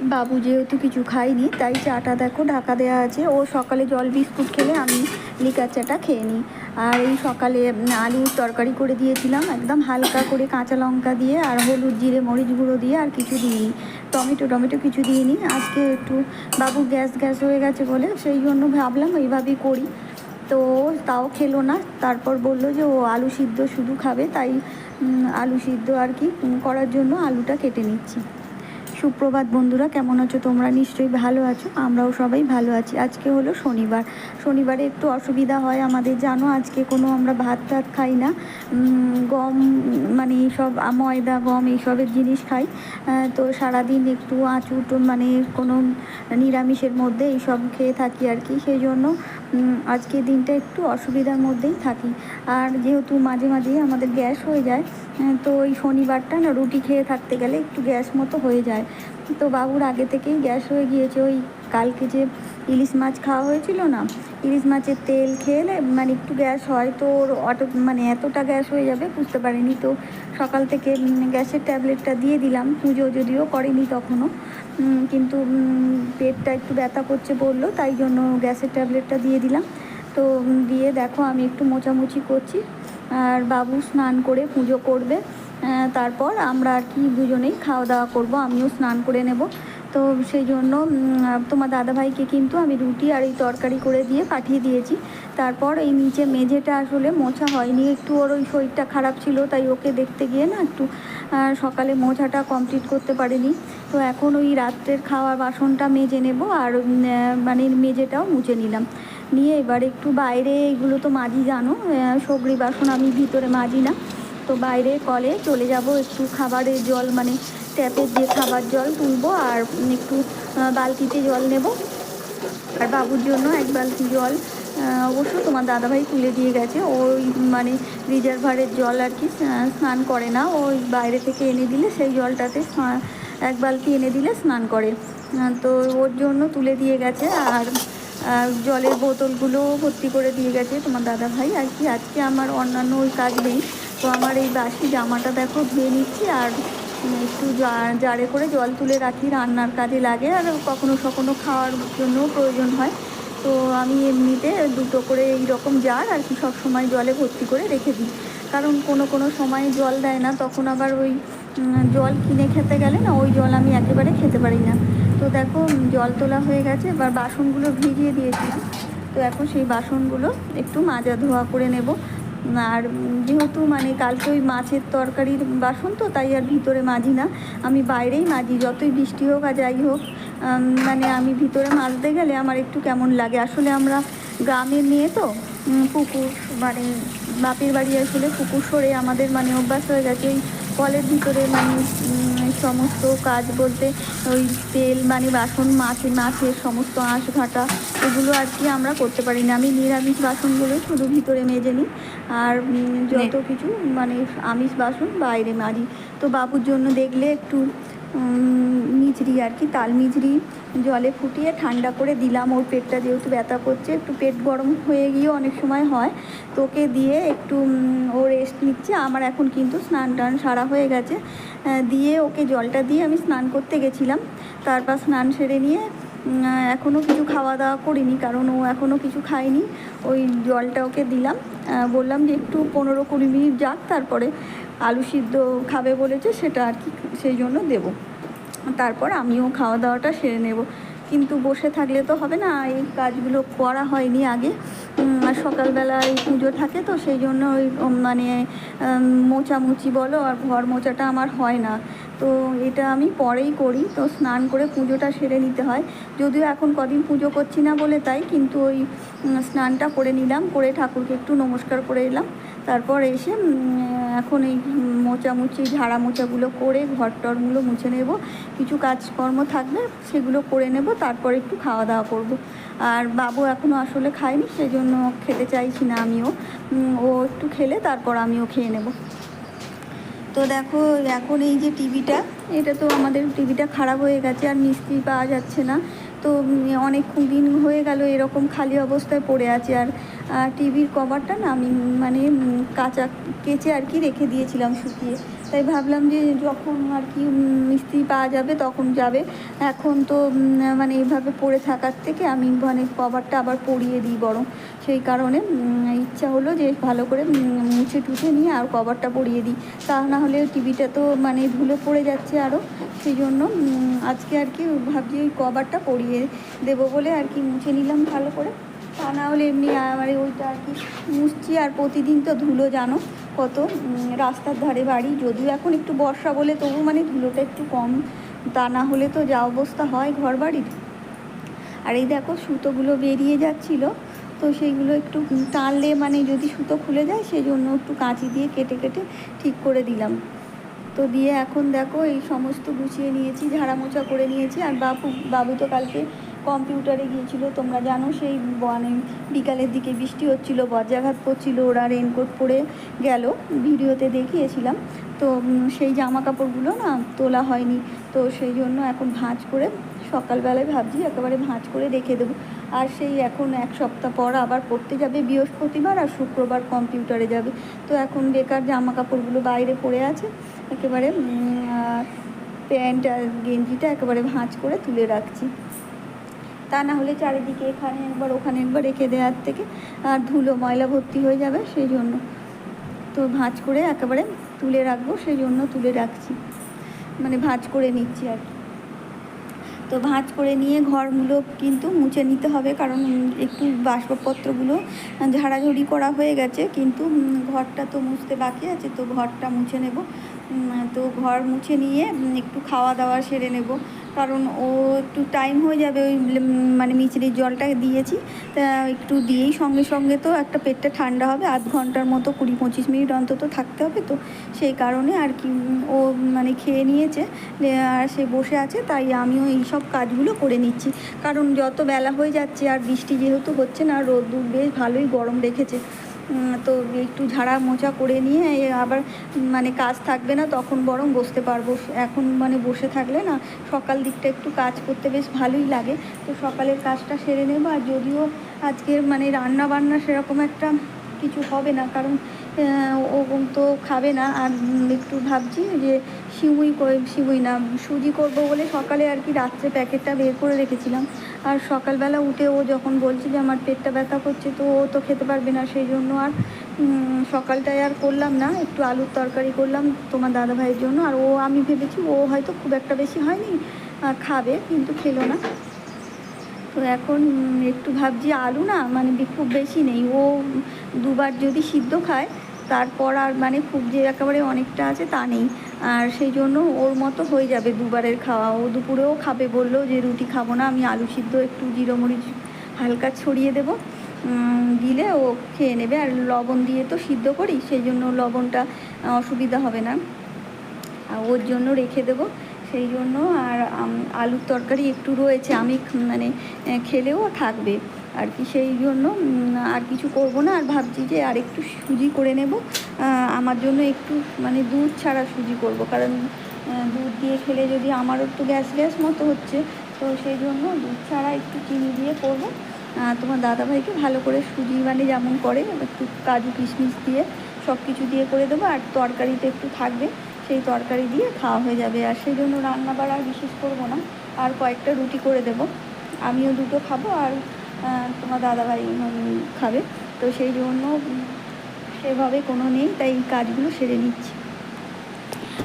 বাবু যেহেতু কিছু খাইনি তাই চাটা দেখো ঢাকা দেওয়া আছে। ও সকালে জল বিস্কুট খেলে আমি লিকার চাটা খেয়ে নিই। আর এই সকালে আলুর তরকারি করে দিয়েছিলাম, একদম হালকা করে কাঁচা লঙ্কা দিয়ে আর হলুদ, জিরে, মরিচ গুঁড়ো দিয়ে আর কিছু দিইনি। টমেটো টমেটো কিছু দিইনি। আজকে একটু বাবু গ্যাস গ্যাস হয়ে গেছে বলে, সেই জন্য ভাবলাম এইভাবেই করি। তো তাও খেলো না। তারপর বলল যে ও আলু সিদ্ধ শুধু খাবে, তাই আলু সিদ্ধ আর কি করার জন্য আলুটা কেটে নিচ্ছি। সুপ্রভাত বন্ধুরা, কেমন আছো তোমরা? নিশ্চয়ই ভালো আছো, আমরাও সবাই ভালো আছি। আজকে হলো শনিবার। শনিবারে একটু অসুবিধা হয় আমাদের, জানো? আজকে কোনো আমরা ভাত টাত খাই না। গম মানে এইসব, ময়দা, গম এইসবের জিনিস খাই। তো সারাদিন একটু আঁচুট মানে কোনো নিরামিষের মধ্যে এইসব খেয়ে থাকি আর কি। সেই জন্য আজকে দিনটা একটু অসুবিধার মধ্যেই থাকি। আর যেহেতু মাঝে মাঝেই আমাদের গ্যাস হয়ে যায় তো ওই শনিবারটা না রুটি খেয়ে থাকতে গেলে একটু গ্যাস মতো হয়ে যায়। তো বাবুর আগে থেকেই গ্যাস হয়ে গিয়েছে। ওই কালকে যে ইলিশ মাছ খাওয়া হয়েছিল না, ইলিশ মাছের তেল খেলে মানে একটু গ্যাস হয় তো ওর অটো মানে এতটা গ্যাস হয়ে যাবে বুঝতে পারিনি। তো সকাল থেকে গ্যাসের ট্যাবলেটটা দিয়ে দিলাম। পুজো যদিও করেনি তখনও। কিন্তু পেটটা একটু ব্যথা করছে বলল, তাই জন্য গ্যাসের ট্যাবলেটটা দিয়ে দিলাম। তো দিয়ে দেখো আমি একটু মোচামুচি করছি। আর বাবু স্নান করে পুজো করবে। তারপর আমরা আর কি দুজনেই খাওয়া দাওয়া করব, আমিও স্নান করে নেব। তো সেই জন্য তোমার দাদাভাইকে কিন্তু আমি রুটি আর এই তরকারি করে দিয়ে পাঠিয়ে দিয়েছি। তারপর এই নিচে মেঝেটা আসলে মোছা হয়নি, একটু ওর ওই শরীরটা খারাপ ছিল, তাই ওকে দেখতে গিয়ে না একটু সকালে মোছাটা কমপ্লিট করতে পারিনি। তো এখন ওই রাত্রের খাওয়ার বাসনটা মেজে নেব আর মানে মেঝেটাও মুছে নিলাম। নিয়ে এবার একটু বাইরে, এগুলো তো মাজি জানো সবরি বাসন আমি ভিতরে মাজি না। তো বাইরে কলে চলে যাব একটু খাবারের জল মানে ট্যাপের যে খাবার জল তুলবো আর একটু বালতিতে জল নেব। আর বাবুর জন্য এক বালতি জল অবশ্য তোমার দাদাভাই তুলে দিয়ে গেছে। ওই মানে রিজার্ভারের জল আর কি স্নান করে না। ওই বাইরে থেকে এনে দিলে সেই জলটাতে এক বালতি এনে দিলে স্নান করে। তো ওর জন্য তুলে দিয়ে গেছে। আর জলের বোতলগুলো ভর্তি করে দিয়ে গেছে তোমার দাদা ভাই আর কি। আজকে আমার অন্যান্য ওই কাজ নেই। তো আমার এই বাসি জামাটা দেখো ধুয়ে নিচ্ছি আর একটু জারে করে জল তুলে রাখি, রান্নার কাজে লাগে আর কখনো কখনো খাওয়ার জন্য প্রয়োজন হয়। তো আমি এমনিতে দুটো করে এই রকম জার আর কি সব সময় জলে ভর্তি করে রেখে দিই। কারণ কোনো কোনো সময় জল দেয় না, তখন আবার ওই জল কিনে খেতে গেলে না ওই জল আমি একেবারে খেতে পারি না। তো দেখো জল তোলা হয়ে গেছে। এবার বাসনগুলো ভিজিয়ে দিয়েছিলাম তো এখন সেই বাসনগুলো একটু মাজা ধোয়া করে নেব। আর যেহেতু মানে কালকে ওই মাছের তরকারির বাসন তো, তাই আর ভিতরে মাজি না। আমি বাইরেই মাজি, যতই বৃষ্টি হোক আর যাই হোক। মানে আমি ভিতরে মাজতে গেলে আমার একটু কেমন লাগে। আসলে আমরা গ্রামের মেয়ে তো পুকুর মানে বাপের বাড়ি আসলে পুকুর সরে আমাদের মানে অভ্যাস হয়ে গেছে। ওই কলের ভিতরে মানে সমস্ত কাজ বলতে ওই তেল মানে বাসন মাছ মাছের সমস্ত আঁশ ঘাটা এগুলো আর কি আমরা করতে পারি না। আমি নিরামিষ বাসনগুলো শুধু ভিতরে মেজে নিই। আর যত কিছু মানে আমিষ বাসন বাইরে মারি তো বাবুর জন্য দেখলে একটু মিচড়ি আর কি, তাল মিচড়ি জলে ফুটিয়ে ঠান্ডা করে দিলাম। ওর পেটটা যেহেতু ব্যথা করছে, একটু পেট গরম হয়ে গিয়ে অনেক সময় হয়। তোকে দিয়ে একটু ও রেস্ট নিচ্ছে। আমার এখন কিন্তু স্নান টান সারা হয়ে গেছে। দিয়ে ওকে জলটা দিয়ে আমি স্নান করতে গেছিলাম। তারপর স্নান সেরে নিয়ে এখনও কিছু খাওয়া দাওয়া করিনি, কারণ ও এখনও কিছু খায়নি। ওই জলটা ওকে দিলাম। বললাম যে একটু পনেরো কুড়ি মিনিট যাক, তারপরে আলু সিদ্ধ খাবে বলেছে, সেটা আর কি সেই জন্য দেবো। তারপর আমিও খাওয়া দাওয়াটা সেরে নেব। কিন্তু বসে থাকলে তো হবে না, এই কাজগুলো করা হয়নি আগে। আর সকালবেলা এই পুজো থাকে তো, সেই জন্য ওই মানে মোচামুচি বলো, আর ঘর মোচাটা আমার হয় না। তো এটা আমি পরেই করি, তো স্নান করে পুজোটা সেরে নিতে হয়। যদিও এখন কদিন পুজো করছি না বলে তাই, কিন্তু ওই স্নানটা করে নিলাম, করে ঠাকুরকে একটু নমস্কার করে এলাম। তারপর এসে এখন এই মোচামুচি, ঝাড়া মোচাগুলো করে ঘর টরগুলো মুছে নেব। কিছু কাজকর্ম থাকবে সেগুলো করে নেব, তারপর একটু খাওয়া দাওয়া করব। আর বাবু এখনও আসলে খায়নি সেই জন্য খেতে চাইছি না আমিও। ও একটু খেলে, তারপর আমিও খেয়ে নেব। তো দেখো, এখন এই যে টিভিটা, এটা তো আমাদের টিভিটা খারাপ হয়ে গেছে, আর মিস্ত্রি পাওয়া যাচ্ছে না। তো অনেক দিন হয়ে গেল, এরকম খালি অবস্থায় পড়ে আছে। আর টিভির কভারটা না আমি মানে কাঁচা কেচে আর কি রেখে দিয়েছিলাম শুকিয়ে। তাই ভাবলাম যে যখন আর কি মিস্ত্রি পাওয়া যাবে তখন যাবে। এখন তো মানে এইভাবে পড়ে থাকার থেকে আমি মানে কভারটা আবার পরিয়ে দিই বরং। সেই কারণে ইচ্ছা হলো যে ভালো করে মুছে টুছে নিয়ে আর কভারটা পরিয়ে দিই। তা না হলে টিভিটা তো মানে ধুলো পড়ে যাচ্ছে আরও সেই জন্য আজকে আর কি ভাবছি ওই কভারটা পরিয়ে দেবো বলে আর কি মুছে নিলাম ভালো করে। তা না হলে এমনি আমার ওইটা আর কি মুছছি। আর প্রতিদিন তো ধুলো জানো কত। রাস্তার ধারে বাড়ি। যদিও এখন একটু বর্ষা বলে তবু মানে ধুলোটা একটু কম। তা না হলে তো যা অবস্থা হয় ঘর বাড়ির আর এই দেখো সুতোগুলো বেরিয়ে যাচ্ছিল। তো সেইগুলো একটু টানলে মানে যদি সুতো খুলে যায় সেই জন্য একটু কাঁচি দিয়ে কেটে কেটে ঠিক করে দিলাম। তো দিয়ে এখন দেখো এই সমস্ত গুছিয়ে নিয়েছি ঝাড়া মোছা করে নিয়েছি। আর বাবু বাবু তো কালকে কম্পিউটারে গিয়েছিল। তোমরা জানো সেই মানে বিকালের দিকে বৃষ্টি হচ্ছিল, বজ্রাঘাত পড়ছিল ওরা রেনকোট পরে গেল। ভিডিওতে দেখিয়েছিলাম। তো সেই জামা কাপড়গুলো না তোলা হয়নি। তো সেই জন্য এখন ভাঁজ করে সকালবেলায় ভাবছি একেবারে ভাঁজ করে রেখে দেবো। আর সেই এখন এক সপ্তাহ পর আবার পড়তে যাবে বৃহস্পতিবার আর শুক্রবার কম্পিউটারে যাবে। তো এখন বেকার জামা কাপড়গুলো বাইরে পড়ে আছে। একেবারে প্যান্ট আর গেঞ্জিটা একেবারে ভাঁজ করে তুলে রাখছি। তা না হলে চারিদিকে এখানে একবার ওখানে একবার রেখে দেওয়ার থেকে আর ধুলো, ময়লা ভর্তি হয়ে যাবে, সেই জন্য। তো ভাঁজ করে একেবারে তুলে রাখব, সেই জন্য তুলে রাখছি। মানে ভাঁজ করে নিচ্ছি আর কি। তো ভাঁজ করে নিয়ে ঘরগুলো কিন্তু মুছে নিতে হবে, কারণ একটু বাসপত্রগুলো ঝাড়াঝড়ি করা হয়ে গেছে, কিন্তু ঘরটা তো মুছতে বাকি আছে, তো ঘরটা মুছে নেব। তো ঘর মুছে নিয়ে একটু খাওয়া দাওয়া সেরে নেব। কারণ ও একটু টাইম হয়ে যাবে ওই মানে মিচড়ির জলটা দিয়েছি। তা একটু দিয়েই সঙ্গে সঙ্গে তো একটা পেটটা ঠান্ডা হবে, আধ ঘণ্টার মতো, কুড়ি পঁচিশ মিনিট অন্তত থাকতে হবে তো। সেই কারণে আর কি, ও মানে খেয়ে নিয়েছে আর সে বসে আছে, তাই আমিও এই সব কাজগুলো করে নিচ্ছি। কারণ যত বেলা হয়ে যাচ্ছে আর বৃষ্টি যেহেতু হচ্ছে না, রোদ্দুর বেশ ভালোই গরম রেখেছে। তো একটু ঝাড়া মোচা করে নিয়ে আবার মানে কাজ থাকবে না তখন বরং বসতে পারব। এখন মানে বসে থাকলে না সকাল দিকটা একটু কাজ করতে বেশ ভালোই লাগে। তো সকালের কাজটা সেরে নেব। আর যদিও আজকের মানে রান্না বান্না সেরকম একটা কিছু হবে না, কারণ আহ, ও তো খাবে না। আর একটু ভাবছি যে সিউই করে সিউই না সুজি করব বলে সকালে আর কি রাত্রে প্যাকেটটা বের করে রেখেছিলাম। আর সকালবেলা উঠে ও যখন বলছে যে আমার পেটটা ব্যথা করছে তো ও তো খেতে পারবে না সেই জন্য আর সকালটায় আর করলাম না। একটু আলুর তরকারি করলাম তোমার দাদা ভাইয়ের জন্য। আর ও আমি ভেবেছি ও হয়তো খুব একটা বেশি হয়নি আহ, খাবে কিন্তু খেলো না। তো এখন একটু ভাবছি আলু না মানে খুব বেশি নেই। ও দুবার যদি সিদ্ধ খায় তারপর আর মানে খুব যে একেবারে অনেকটা আছে তা নেই। আর সেই জন্য ওর মতো হয়ে যাবে দুবারের খাওয়া। ও দুপুরেও খাবে বলল যে, রুটি খাব না, আমি আলু সিদ্ধ একটু জিরো মরিচ হালকা ছড়িয়ে দেবো। দিলে ও খেয়ে নেবে। আর লবণ দিয়ে তো সিদ্ধ করি, সেই জন্য লবণটা অসুবিধা হবে না। ওর জন্য রেখে দেবো। সেই জন্য আর আলুর তরকারি একটু রয়েছে। আমি মানে খেলেও থাকবে। আর কি, সেই জন্য আর কিছু করব না। আর ভাবছি যে আর একটু সুজি করে নেব। আমার জন্য একটু মানে দুধ ছাড়া সুজি করব। কারণ দুধ দিয়ে খেলে যদি আমারও একটু গ্যাস গ্যাস মতো হচ্ছে, তো সেই জন্য দুধ ছাড়া একটু চিনি দিয়ে করব। তোমার দাদাভাইকে ভালো করে সুজি মানে যেমন করে, একটু কাজু কিশমিশ দিয়ে সব কিছু দিয়ে করে দেবো। আর তরকারিতে একটু থাকবে, সেই তরকারি দিয়ে খাওয়া হয়ে যাবে। আর সেই জন্য রান্না বাড়া বিশেষ করব না। আর কয়েকটা রুটি করে দেবো। আমিও দুটো খাব আর তোমার দাদাভাই খাবে। তো সেই জন্য সেভাবে কোনো নেই, তাই কাজগুলো সেরে নিচ্ছি।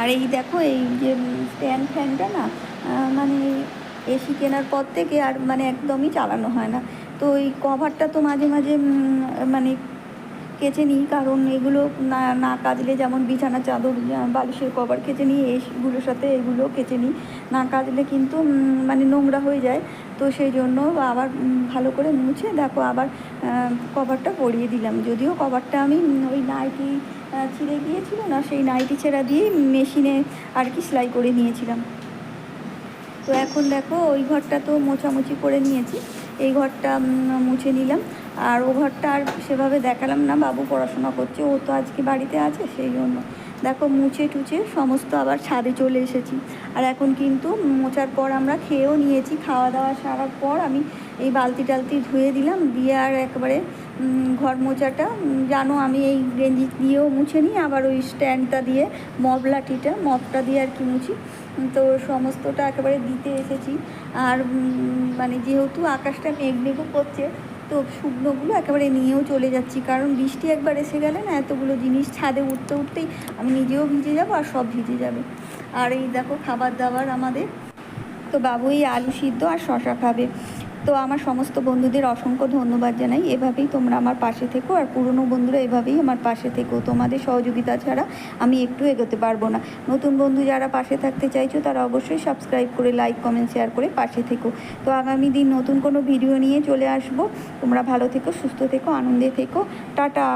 আর এই দেখো, এই যে স্ট্যান্ড ফ্যানটা না মানে এসি কেনার পর থেকে আর মানে একদমই চালানো হয় না। তো এই কভারটা তো মাঝে মাঝে মানে কেচে নিই, কারণ এগুলো না না কাচলে যেমন বিছানা, চাদর বালিশের কভার কেচে নিই এইগুলোর সাথে এগুলো কেচে নিই। না কাচলে কিন্তু মানে নোংরা হয়ে যায়। তো সেই জন্য আবার ভালো করে মুছে দেখো আবার কভারটা পরিয়ে দিলাম। যদিও কভারটা আমি ওই নাইটি ছিঁড়ে গিয়েছিল না, সেই নাইটি ছেঁড়া দিয়েই মেশিনে আর কি সেলাই করে নিয়েছিলাম। তো এখন দেখো ওই ঘরটা তো মোছামুছি করে নিয়েছি। এই ঘরটা মুছে নিলাম। আর ও ঘরটা আর সেভাবে দেখালাম না, বাবু পড়াশোনা করছে, ও তো আজকে বাড়িতে আছে সেই জন্য। দেখো মুছে টুচে সমস্ত আবার ছাদে চলে এসেছি। আর এখন কিন্তু মোচার পর আমরা খেয়েও নিয়েছি খাওয়া দাওয়া সারার পর আমি এই বালতি টালতি ধুয়ে দিলাম, দিয়ে আর একবারে ঘর মোচাটা জানো আমি এই গেঞ্জি দিয়েও মুছে নিই, আবার ওই স্ট্যান্ডটা দিয়ে, মব লাঠিটা মপটা দিয়ে আর কি মুছি। তো সমস্তটা একেবারে দিতে এসেছি। আর মানে যেহেতু আকাশটা মেঘ মেঘও করছে তো শুকনোগুলো একেবারে নিয়েও চলে যাচ্ছি। কারণ বৃষ্টি একবার এসে গেলে না এতগুলো জিনিস ছাদে উঠতে উঠতেই আমি নিজেও ভিজে যাব আর সব ভিজে যাবে। আর এই দেখো খাবার দাবার আমাদের। তো বাবু এই আলু সিদ্ধ আর শশা খাবে। তো আমার সমস্ত বন্ধুদের অসংখ্য ধন্যবাদ জানাই। এভাবেই তোমরা আমার পাশে থেকো আর পুরনো বন্ধুরা এভাবেই আমার পাশে থেকো। তোমাদের সহযোগিতা ছাড়া আমি একটু এগোতে পারব না। নতুন বন্ধু যারা পাশে থাকতে চাইছো, তারা অবশ্যই সাবস্ক্রাইব করে লাইক কমেন্ট শেয়ার করে পাশে থেকো। তো আগামী দিন নতুন কোনো ভিডিও নিয়ে চলে আসব। তোমরা ভালো থেকো, সুস্থ থেকো, আনন্দে থেকো। টাটা!